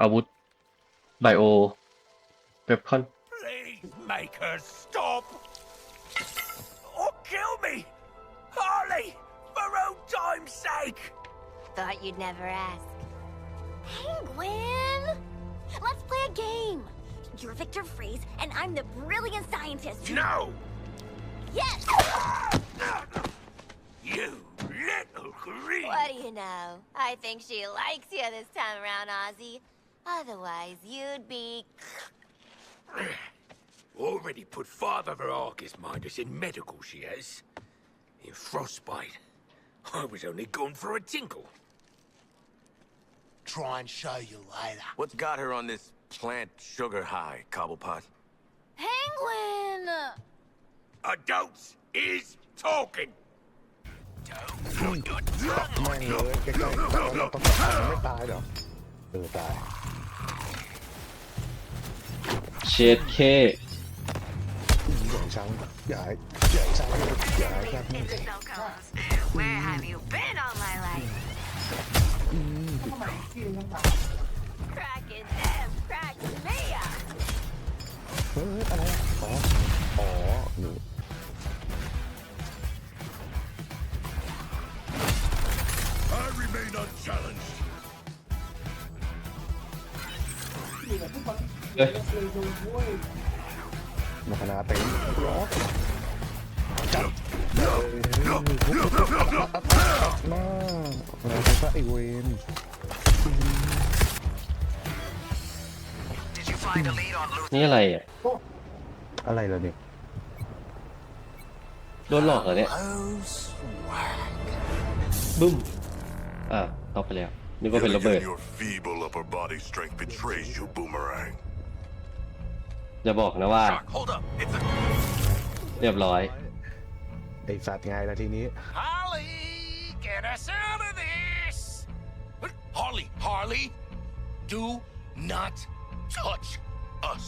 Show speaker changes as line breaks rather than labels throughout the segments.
อาวุธไบโอเวพอน
Please make her stop! Or kill me! Harley! For old time's sake!
Thought you'd never ask. Penguin! Let's play a game. You're Victor Freeze, and I'm the brilliant scientist. who-
No!
Yes!
You little green!
What do you know? I think she likes you this time around, Ozzy. Otherwise, you'd be...
Already put five of her Argus minders in medical, she has. In frostbite. I was only gone for a tinkle.
Try and show you later.
What's got her on this plant sugar high, Cobblepot?
Penguin!
Adults is talking!
Don't. เราเราต้องตัดมันไม่ตายเหรอเออตาย
เชดเค
ใหญ่ช้างใหญ่ใหญ่ช้างใหญ่ช้าง
Where have you been all my life? Cracking them, cracking me up.
เฮ้ยอะไรอะอ๋ออ๋อนี่
เอ้ย
มาคณะเต็มล็อกจับมาเราจะซะไอเวน
นี่อะไรอะ
อะไรล่ะเนี่ย
โดนหลอกเหรอเนี่ย
Close whack.
บึ้มอ่าตอบไปแล้ว นึกว่าเป็นระเบิด
Your feeble upper body strength betrays you, Boomerang.
อย่าบอกนะว่า
Shock, hold up. It's a...
เรียบร้อย
ไอสัตว์ไงล่ะทีนี้
Harley! Get us out of this!
But Harley, Harley, do not touch us.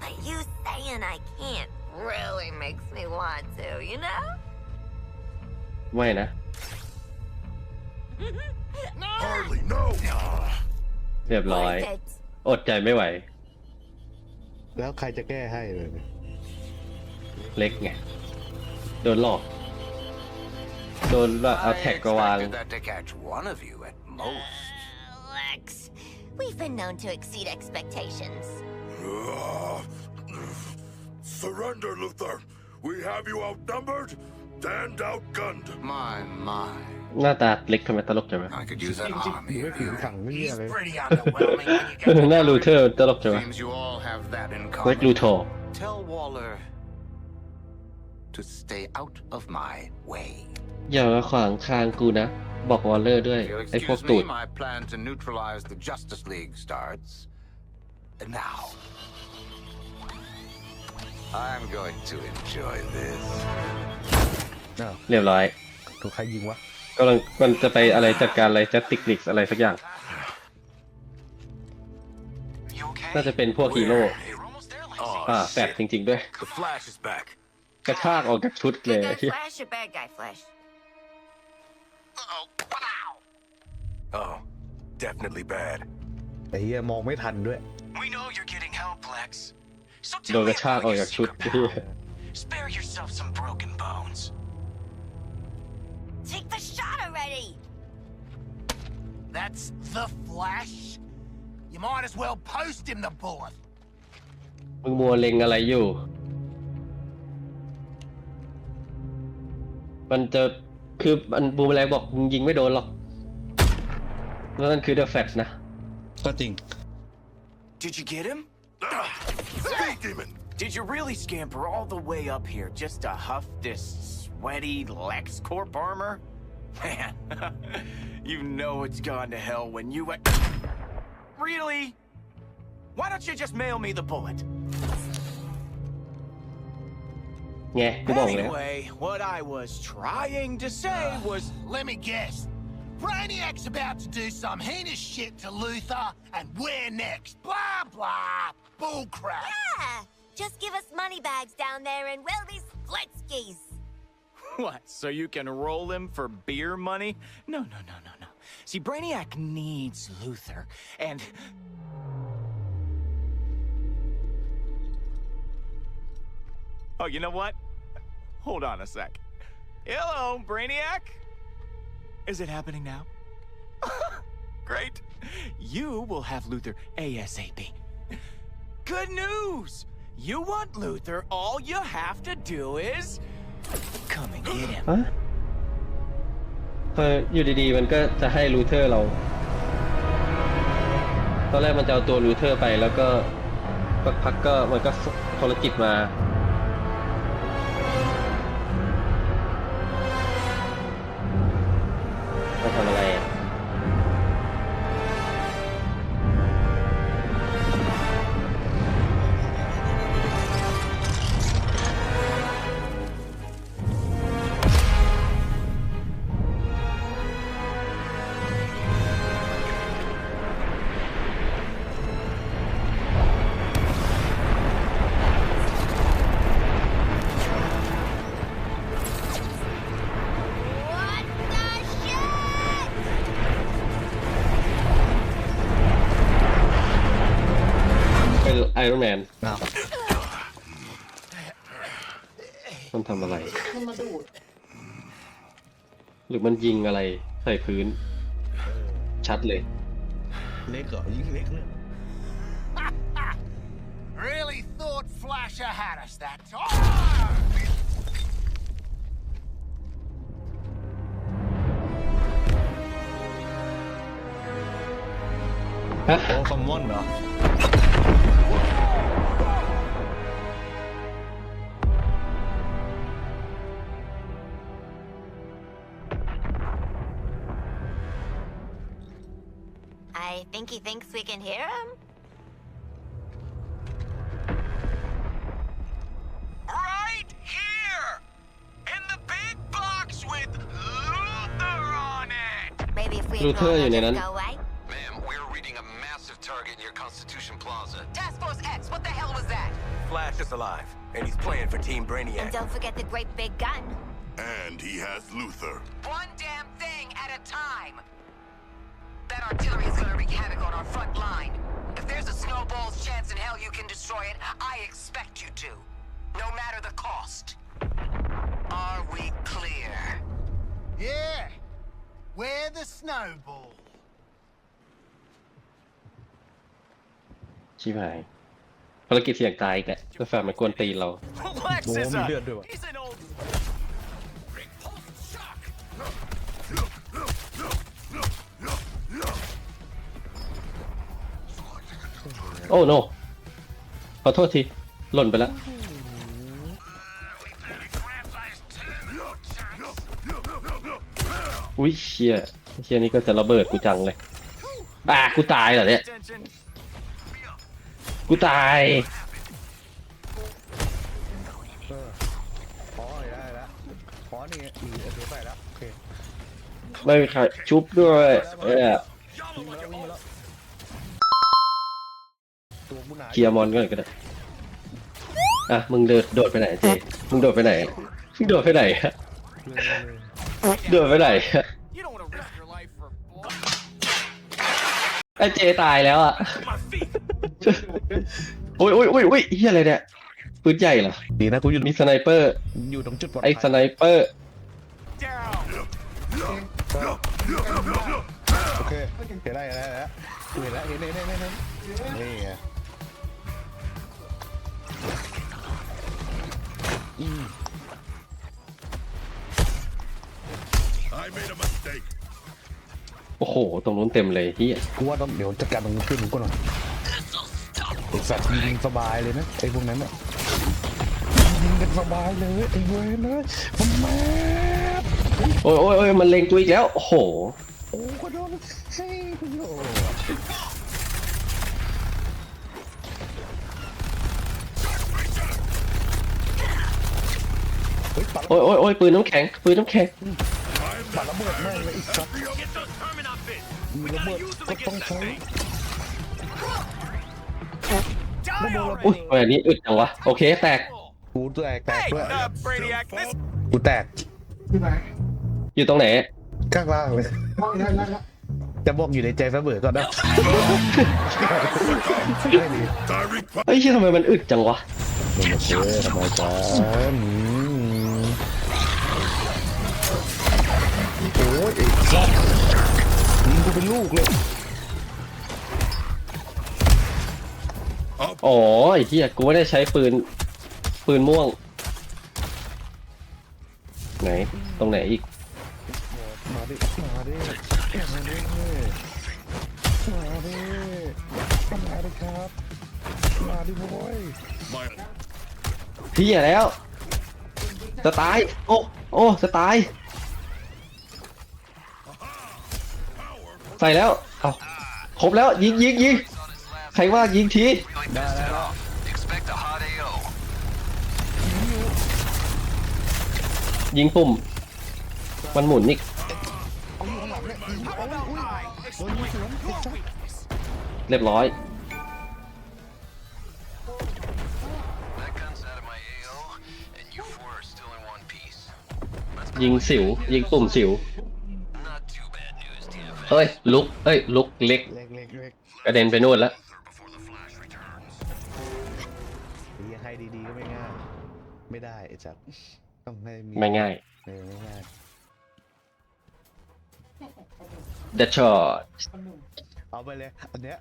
But you saying I can't really makes me want to, you know?
ไม่นะ
Harley, no!
เรียบร้อย
Worth it.
อดใจไม่ไหว
แล้วใครจะแก้ให้เลยเนี่ย
เล็กไง โดนหลอก โดนว่าเอา
I
แท็กกวาง
expected that to catch one of you at most.
Lex, we've been known to exceed expectations.
Ah, Surrender, Luther. We have you outnumbered and outgunned.
My, my.
หน้าตาเล็กทำไมตลกจังวะ
I could use that
ดู
army
ไม่
of
ถึง
you.
ถังไม่เงี้ย
He's
เลย
pretty underwhelming when you get
หน้าลูเทอร์ตลกจังวะ
Seems you all have that in
เล็กลู
common.
โท
Tell Waller to stay out of my way.
อย่ามาขวางทางกูนะ บอกวอลเลอร์ด้วย
If you'll
ไอ้พวก
excuse
ตู
me,
ด
my plan to neutralize the Justice League starts now. I'm going to enjoy this.
อ้าว
เรียบร้อย
ถูกใครยิงวะ
กำลังมันจะไปอะไรจัดการอะไรจัดติกลิกอะไรสักอย่าง
You okay?
น่าจะเป็นพวกฮีโร่
You're almost there, Lacey.
อ่า
Oh,
แฝดจริง ๆ ด้วย
The Flash is back.
กระชากออกจากชุดเลย
Good guy Flash or bad guy Flash?
Uh-oh. Wow.
Oh, definitely bad.
ไอ้เหี้ยมองไม่ทันด้วย
We know you're getting help, Lex. So
โด
tell
น
me
กระชาก
about
ออก
your
จากชุด
secret power. Spare yourself some broken bones.
Take the shot already!
That's the Flash? You might as well post him the bullet.
มึงมัวเล็งอะไรอยู่ มันจะคือมันบูมแรงบอกมึงยิงไม่โดนหรอกแล้วนั่นคือเดอะแฟกนะ
ก็จริง
Did you get him?
Ah, Speed Demon!
Did you really scamper all the way up here just to huff this sweaty LexCorp armor? Man, you know it's gone to hell when you... Really? Why don't you just mail me the bullet?
Yeah, good
Anyway, on, what I was trying to say ah. was...
Let me guess. Brainiac's about to do some heinous shit to Luther, and we're next. Blah, blah. Bullcrap.
Yeah! Just give us money bags down there and we'll be Splitskis.
What, so you can roll him for beer money? No, no, no, no, no. See, Brainiac needs Luther, and. Oh, you know what? Hold on a sec. Hello, Brainiac? Is it happening now? Great. You will have Luther ASAP. Good news! You want Luther, all you have to do is.
ฮะพออยู่ดีๆ มันก็จะให้รูเทอร์เรา ตอนแรกมันจะเอาตัวรูเทอร์ไปแล้วก็พักพักก็มันก็โทรจิตมา รอนแมน
อ้าว
มันทำอะไรหรือมันยิงอะไรใส่พื้น ชัดเลย
เล็กเหรอยิ่งเล็กเลย
Really thought Flasher had us that time.
ฮะ
โอ้คอมมอนเหรอ
I think he thinks we can hear him.
Right here! In the big box with Luther on it!
Maybe if we
Luther
ignore him, he'll go away.
Ma'am, we're reading a massive target near Constitution Plaza.
Task Force X, what the hell was that?
Flash is alive, and he's playing for Team Brainiac.
And don't forget the great big gun.
And he has Luther.
One damn thing at a time artillery is gonna wreak havoc on our front line. If there's a snowball's chance in hell you can destroy it, I expect you to. No matter the cost. Are we clear?
Yeah! We're the snowball.
What
is
โอ้โนขอโทษที หล่นไปแล้ว อุ้ยเชี่ยเชี่ยนี่ก็จะระเบิดกูจังเลยอะกูตายเหรอเนี่ย
Attention.
กูตาย
เอออ๋อได้แล้วอ๋อนี่อีเอฟไปแล้วโอเค
ไม่มีใครชุบด้วย เออ
ตัวกูหนา
เคลียร์มอนก่อนก็ได้ อะ มึงเดินโดดไปไหนเจ มึงโดดไปไหน มึงโดดไปไหนฮะ
เลยเลย
โดดไปไหนฮะ
You don't want to risk your life for blood.
ไอ้เจตายแล้วอะ
My feet!
โอ้ยโอ้ยโอ้ยโอ้ยเฮียอะไรเนี่ยปืนใหญ่เหรอ
ดีนะกูอยู่
มีสไนเปอร์
อยู่ตรงจุดปลอด
ไอ้
ภัย
สไนเปอร์
Down.
โอเคเห็นได้เห็นได้แล้วเห็นแล้วเห็นเห็นเห็นเห็นเห็นนี่ไง
I made a mistake.
โอ้โห ตรงนู้นเต็มเลยเฮีย
กูว่าต้องเดี๋ยวจัดการตรงนี้ขึ้นกูหน่อยไอสัตว์ยิงสบายเลยนะไอพวกนั้นอะยิงกันสบายเลยไอเวนเลยมันแม่
โอ้ยโอ้ยโอ้ยมันเล็งตัวอีกแล้ว โอ้โห
โอ้ก็โดนเฮ้ยโอ้ ปัด
โอ้ยโอ้ยโอ้ยปืนน้ำแข็งปืนน้ำแข็ง
ปัดระเบิดแม่งเลยไอ้สัตว์
Get those Terminus bits!
มีระเบิดก็ต้องใช้
Die
อุ้ย
already.
ทำไมอันนี้อึดจังวะโอเคแตก
กูแตกแตก
Hey,
ด้วย
uh, Brainiac, this
กูแตก
อยู่ตรงไหน
ข้างล่างเลยจะบอกอยู่ในใจเสมอก่อนนะไม่ดี
Direct
เฮ้ยเชี่ยทำไมมันอึดจังวะ
ลงมาเจอทำไมกัน โอ้ยไอ้สัสยิงกูเป็นลูกเลย
อ๋อไอ้เหี้ยกูไม่ได้ใช้ปืน ปืนม่วง ไหน ตรงไหนอีก
มาดิ มาดิ มาดิ มาดิ มาดิครับ มาดิโว้ย
my
เหี้ยแล้ว จะตาย โอ้ โอ้ จะตาย ใส่แล้วเอาครบแล้วยิงยิงยิงใครว่ายิงที
ได้
ยิงปุ่ม มันหมุนนี่เรียบร้อยยิงสิว ยิงปุ่มสิว เอ้ยลุกเอ้ยลุกเล็ก
เล็กเล็กเล็ก
กระเด็นไปนู่นแล้ว
Before the flash returns.
เรียกให้ดีๆก็ไม่ง่าย ไม่ได้ไอ้จัดต้องให้มี
ไม่ง่าย
เออไม่ง่าย
เดชช็อต
เอาไปเลยอันเนี้ย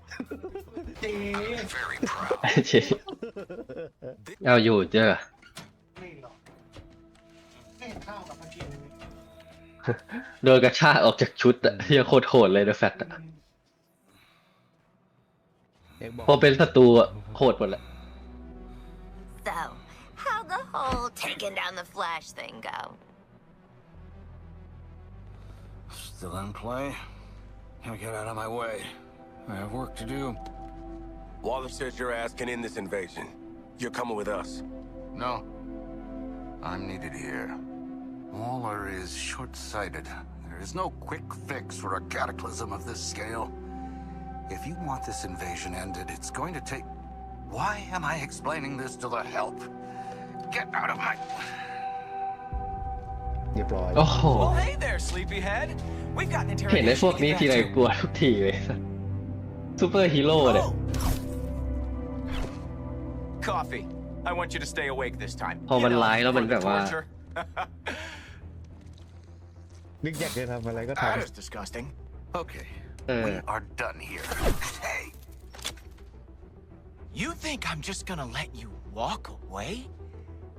Very proud.
เอาอยู่เจอ โดนกระชากออกจากชุดอะเฮียโคตรโหดเลยนะแฟตอะ
เอกบอก
พอเป็นศัตรูอะโหดหมดแหละ
So, how'd the whole taking down the Flash thing go?
Still in play? Gotta get out of my way. I have work to do.
Waller says your ass can end this invasion. You're coming with us.
No. I'm needed here. Waller is short-sighted. There is no quick fix for a cataclysm of this scale. If you want this invasion ended, it's going to take... Why am I explaining this to the help? Get out of my...
เรียบร้อย
โอ้โห
Well, hey there, sleepyhead. We've got an
เห็นไอ้พวก
interrogation
นี้
to
ที
get
ไร
back to.
กลัวทุกทีเลยซูเปอร์ฮีโร่เนี่ย
Coffee. I want you to stay awake this time.
พอมัน
You know,
ร้ายแล้วมัน
for the
แบบว่า
torture.
นึกอยากจะทำอะไรก็ท
That is disgusting.
Okay.
Uh.
We are done here. Hey,
You think I'm just gonna let you walk away?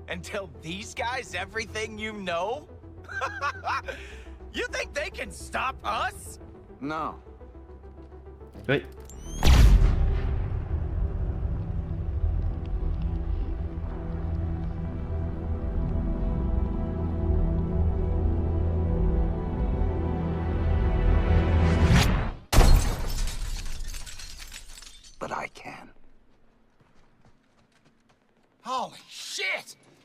And tell these guys everything you know? you think they can stop us?
no.
เฮ้ย
Shit!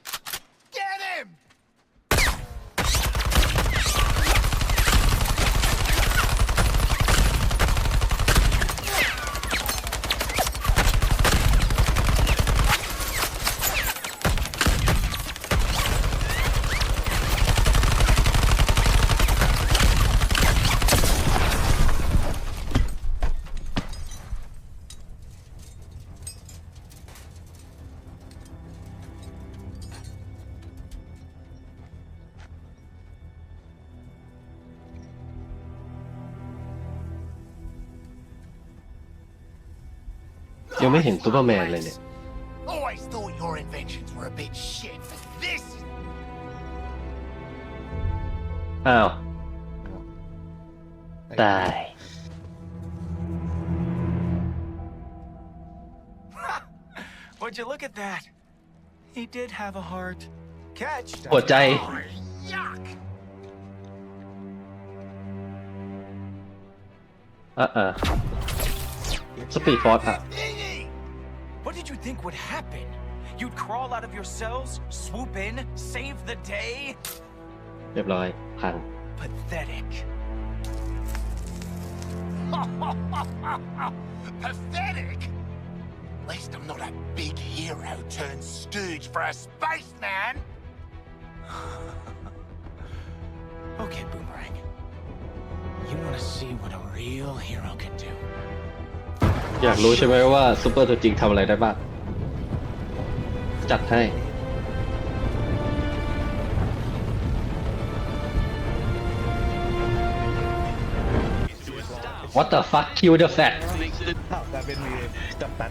ยังไม่เห็นซูเปอร์แมนเลยเนี่ย
Always thought your inventions were a bit shit, but this is
อ้าวำตาย
Would you look at that? He did have a heart. Catch.
หัวใจ
yuck.
อะอะสปีดฟอร์สอะ
Thingy!
What did you think would happen? You'd crawl out of your cells, swoop in, save the day?
เรียบร้อย พัง
Pathetic.
Pathetic! At least I'm not a big hero turned stooge for a spaceman!
Okay, Boomerang. You want to see what a real hero can do?
อยากรู้ใช่ไหมว่าซูเปอร์ตัวจริงทำอะไรได้บ้าง จัดให้ What the fuck kill the fat
อ้าวกลายเป็นมีกัปตัน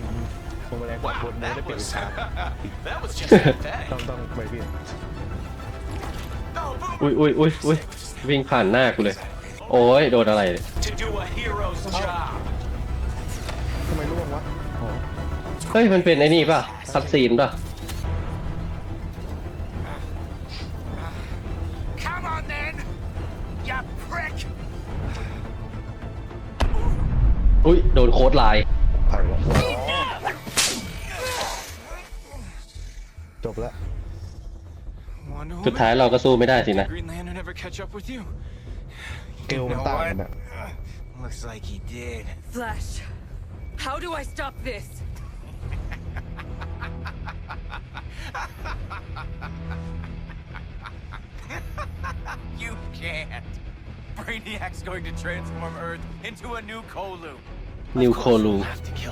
พวงมาลัยกับบนไม่ได้
that
เปลี่ยน
was
ฉาก
that was just pathetic.
ต้องต้องไปเปลี่ยน
Oh, boom!
อุ้ยอุ้ยอุ้ยอุ้ยวิ่งผ่านหน้ากูเลย โอ้ยโดนอะไร
To do a hero's job.
เฮ้ย มันเป็นไอ้นี่ป่ะคัดซีนป่ะ
Come on then, you prick!
อุ้ย โดนโค้ดไลน์
ผ่านวะจบแล้ว
Wonder
สุดท้ายเราก็สู้ไม่ได้สินะ
Green Lantern ever catch up with you?
เกลมันต่างกันอะ
Looks like he did.
Flash, how do I stop this?
You can't. Brainiac's going to transform Earth into a new Kolu.
นิวโคลู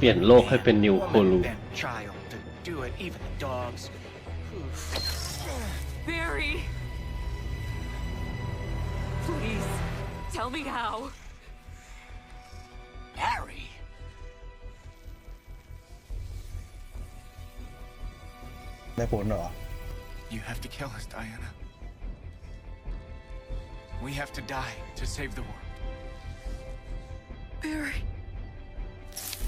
เปลี่ยนโลกให้เป็นนิวโคลู
Woman and child to do it, even the dogs.
Barry! Please, tell me how.
Harry?
ได้ผลเหรอ
You have to kill us, Diana. We have to die to save the world.
Barry.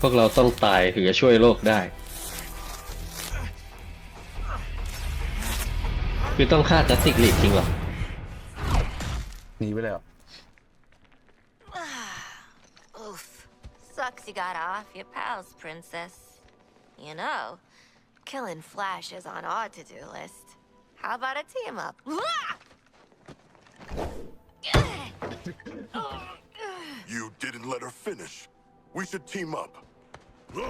พวกเราต้องตายถึงจะช่วยโลกได้ คือต้องฆ่าจัสติกลีดจริงเหรอ
หนีไปแล้ว
Oof. Sucks you got off your pals, princess. You know, killing Flash is on our to-do list. How about a team up?
You didn't let her finish. We should team up.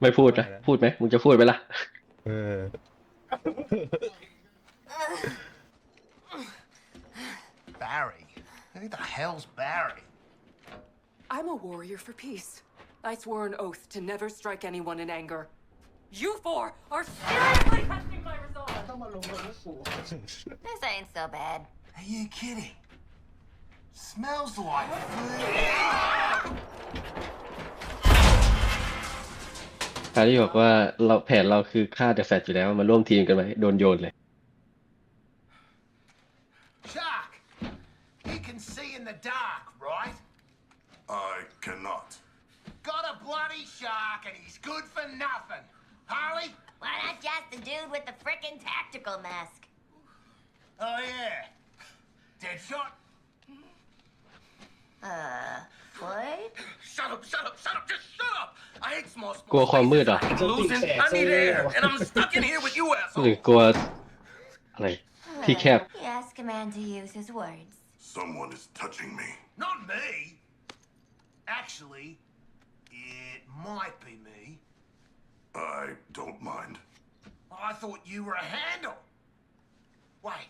ไม่พูดนะ พูดไหมมึงจะพูดไหมล่ะ
เออ
Barry? Who the hell's Barry?
I'm a warrior for peace. I swore an oath to never strike anyone in anger. You four are seriously testing my resolve.
This ain't so bad.
Are you kidding? Smells like food.
คารี่บอกว่าเราแผนเราคือฆ่าเดอะแฟตอยู่แล้วมาร่วมทีมกันไหมโดนโยนเลย
Shark! He can see in the dark, right?
I cannot.
Got a bloody shark and he's good for nothing. Harley?
Why not just the dude with the frickin' tactical mask?
Oh yeah. Deadshot?
Uh, Floyd?
Shut up, shut up, shut up, just shut up! I hate small
กลัวความมืดเหรอ
losing. I need air, and I'm stuck in here with you
หรือ
assholes.
กลัวอะไร ที่แคบ
He asked a man to use his words.
Someone is touching me.
Not me. Actually, it might be me.
I don't mind.
I thought you were a handle. Wait.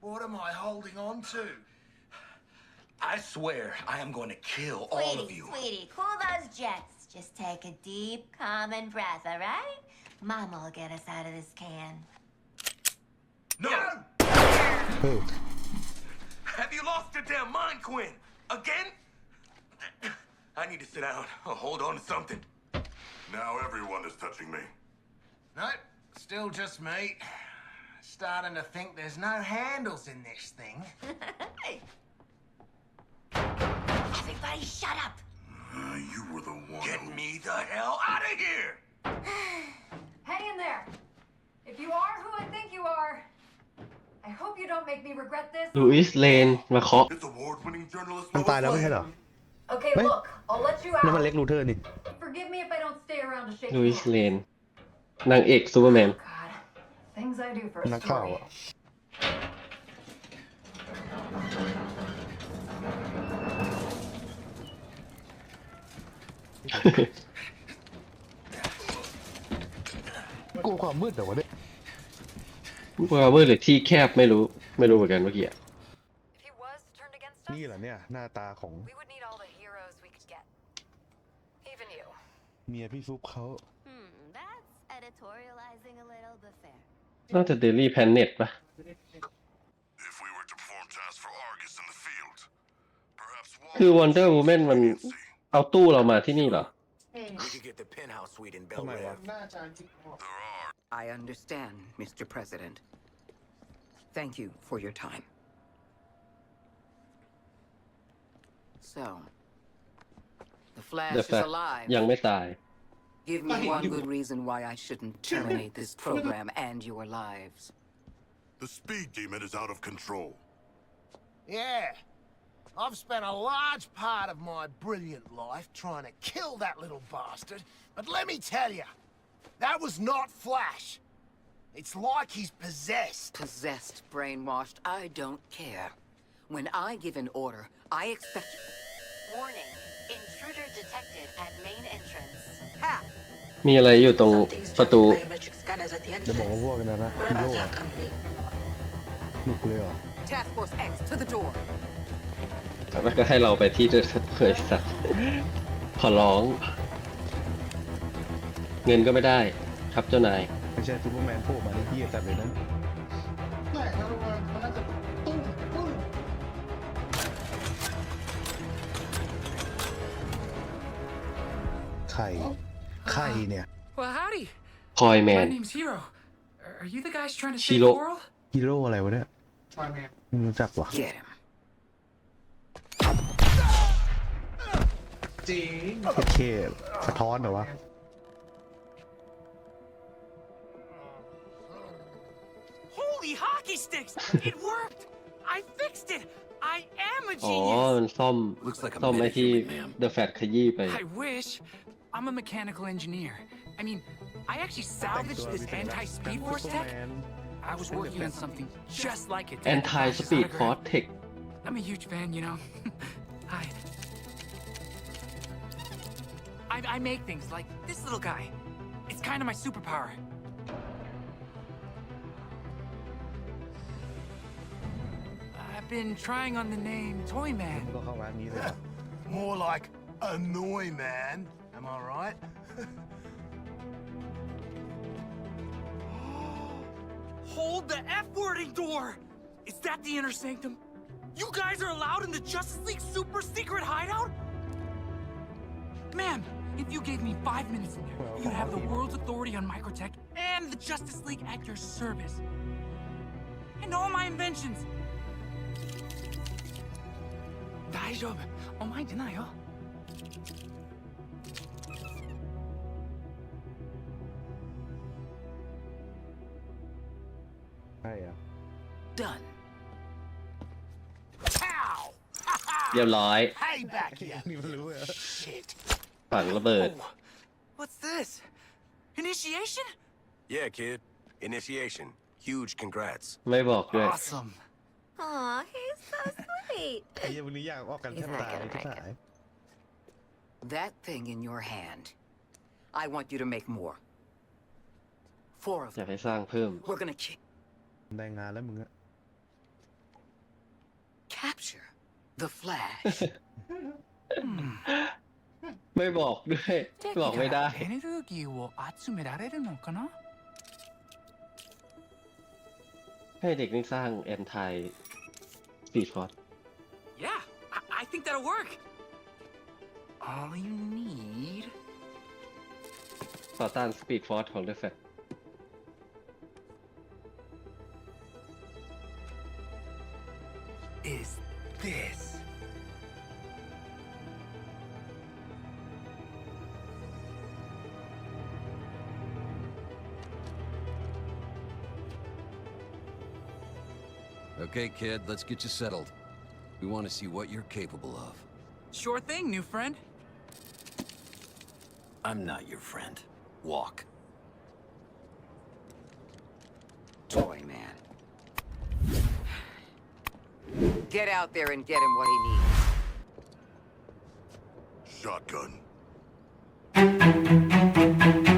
What am I holding on to?
I swear I am going to kill sweetie, all of you.
Sweetie, cool those jets. Just take a deep, calm and breath, all right? Mama will get us out of this can.
No!
no!
Have you lost your damn mind, Quinn? Again? I need to sit down. Oh, hold on to something.
Now everyone is touching me.
Nope, still just me. Starting to think there's no handles in this thing.
Everybody shut up!
Uh, you were the one.
Get
who-
me the hell out of here!
Hang in there. If you are who I think you are, I hope you don't make me regret this.
ลูอิสเลนมาเคาะ
It's award-winning journalist
มันตายแล้วไม่ใช่เหรอ
Okay,
Wait.
look, I'll let you
นั่นมัน
out.
เล็กลูเทอร์นี่
Forgive me if I don't stay around to shake
ลู
your
อิส
hand.
เลน นางเอกซูเปอร์แมน
God, things I do for
นั
a
กข่าว
story.
อะ กลัวความมืดเหรอวะเนี่ย
ว่าเมื่อหรือที่แคบไม่รู้ ไม่รู้เหมือนกันเมื่อกี้อะ
If he was turned against
นี่
us,
แหละเนี่ย หน้าตาของ
we would need all the heroes we could get. Even you.
เมียพี่ซุปเขา
Hmm, that's editorializing a little, but fair.
น่าจะเดลี่แพนเน็ตปะ
If we were to perform tasks for Argus in the field, perhaps
คือ Wonder Woman มัน เอาตู้เรามาที่นี่เหรอ
We could get the penthouse suite in
ทำไม
Bel
วะ
Air.
I understand, Mr. President. Thank you for your time. So, the Flash
The
is
Flash
alive.
ยังไม่ตาย
Give me one good reason why I shouldn't terminate this program and your lives.
The speed demon is out of control.
Yeah. I've spent a large part of my brilliant life trying to kill that little bastard. But let me tell you, that was not Flash. It's like he's possessed.
Possessed, brainwashed, I don't care. When I give an order, I expect.
Warning, Intruder detected at main entrance.
มีอะไรอยู่ตรงประตู
จะบอกว่าพวกนั้นนะฮีโร่อะลุกเลยเหรอ
Task Force X to the door.
แล้วก็ให้เราไปที่บริษัทขอร้อง เงินก็ไม่ได้ ครับเจ้านาย
ไม่ใช่ซูเปอร์แมนโผล่มาในที่แต่เลยนั้ นไข่ไข่เนี่ย
Well, howdy.
คอยแม
My
น
name's Hero. Are you the guys trying to save
Hero.
the world?
ฮีโร่อะไรวะเนี่ยไม่รู้จักวะ
Get him.
เคสะท้อนเหรอวะ
Holy hockey sticks! It worked! I fixed it! I am a
อ๋อ
genius!
มันซ่อม
Looks like a
ซ่อมไอ้ที่
metahuman, ma'am.
The Fat ขยี้ไป
I wish. I'm a mechanical engineer. I mean, I actually salvaged this anti-speed force tech. I was working on something just like it.
Anti-speed force tech.
I'm a huge fan, you know. Hi. I I make things like this little guy. It's kind of my superpower. I've been trying on the name Toyman.
More like Annoy Man. Am I right?
Hold the F-wording door! Is that the inner sanctum? You guys are allowed in the Justice League super secret hideout? Man, if you gave me five minutes in there, you'd have the world's authority on microtech and the Justice League at your service. And all my inventions. 大丈夫。お前出ないよ。
ใช่อ่ะ
Done.
Pow!
เรียบร้อย
Payback, you
นี่มันรู้เลย
shit.
ฝังระเบิด
What's this? Initiation?
Yeah, kid. Initiation. Huge congrats.
ไม่บอกด้วย
Awesome.
Aw, he's so sweet.
ไอ้เหี้ยวันนี้อยากออกกันแทบตายทุกสาย
That thing in your hand. I want you to make more. Four of
อยาก
them.
ให้สร้างเพิ่ม
We're gonna ki-
ได้งานแล้วมึงอะ
capture the Flash.
ไม่บอกด้วย บอกไม่ได้
エネルギーを集められるのかな
ให้เด็กนี่สร้างแอนทายสปีดฟอร์
Yeah, I, I think that'll work. All you need
ต่อต้านสปีดฟอร์ของเดอะแฟต
is this.
Okay, kid, let's get you settled. We want to see what you're capable of.
Sure thing, new friend.
I'm not your friend. Walk.
Toy man. Get out there and get him what he needs.
Shotgun.